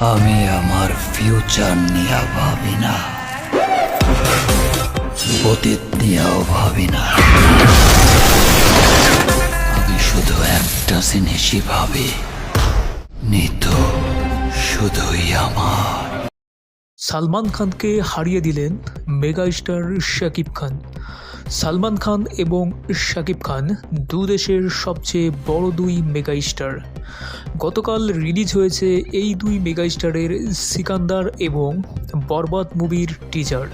আমি আমার ফিউচার নিয়ে ভাবি না। অতীত নিয়েও ভাবি না। আমি শুধু একটা জিনিসই ভাবি। নিতু শুধুই আমার। সালমান খানকে হারিয়ে দিলেন মেগা স্টার শাকিব খান। সালমান খান এবং শাকিব খান দু দেশের সবচেয়ে বড় দুই মেগা স্টার গতকাল রিলিজ হয়েছে এই দুই মেগা স্টারের সিকান্দার এবং বরবাদ মুভির টিজার।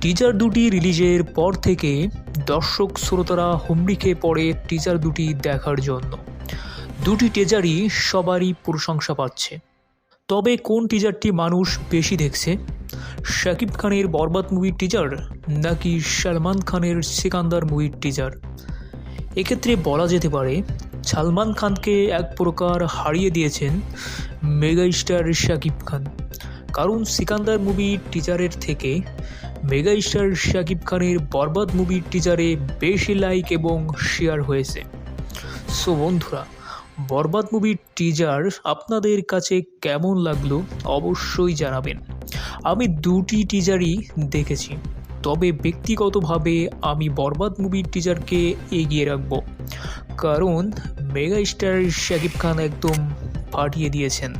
টিজার দুটি রিলিজের পর থেকে দর্শক শ্রোতারা হুমড়ি খেয়ে পড়ে টিজার দুটি দেখার জন্য। দুটি টিজারই সবারই প্রশংসা পাচ্ছে। তবে কোন টিজারটি মানুষ বেশি দেখছে? শাকিব খানের বরবাদ মুভির টিজার নাকি সালমান খানের সিকান্দার মুভির টিজার এক্ষেত্রে বলা যেতে পারে, সালমান খানকে এক প্রকার হারিয়ে দিয়েছেন মেগা স্টার শাকিব খান। কারণ সিকান্দার মুভির টিজারের থেকে মেগা স্টার শাকিব খানের বরবাদ মুভির টিজারে বেশি লাইক এবং শেয়ার হয়েছে। সো বন্ধুরা, বরবাদ মুভির টিজার আপনাদের কাছে কেমন লাগল অবশ্যই জানাবেন। আমি দুটি টিজারই দেখেছি। তবে ব্যক্তিগতভাবে আমি বরবাদ মুভির টিজারকে এগিয়ে রাখব। কারণ মেগা স্টার শাকিব খান একদম ফাটিয়ে দিয়েছেন।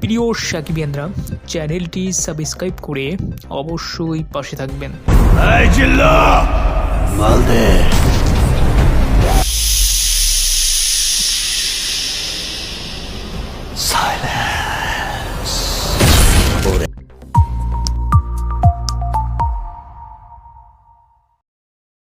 প্রিয় সাকিবিয়ানরা চ্যানেলটি সাবস্ক্রাইব করে অবশ্যই পাশে থাকবেন। মালদে।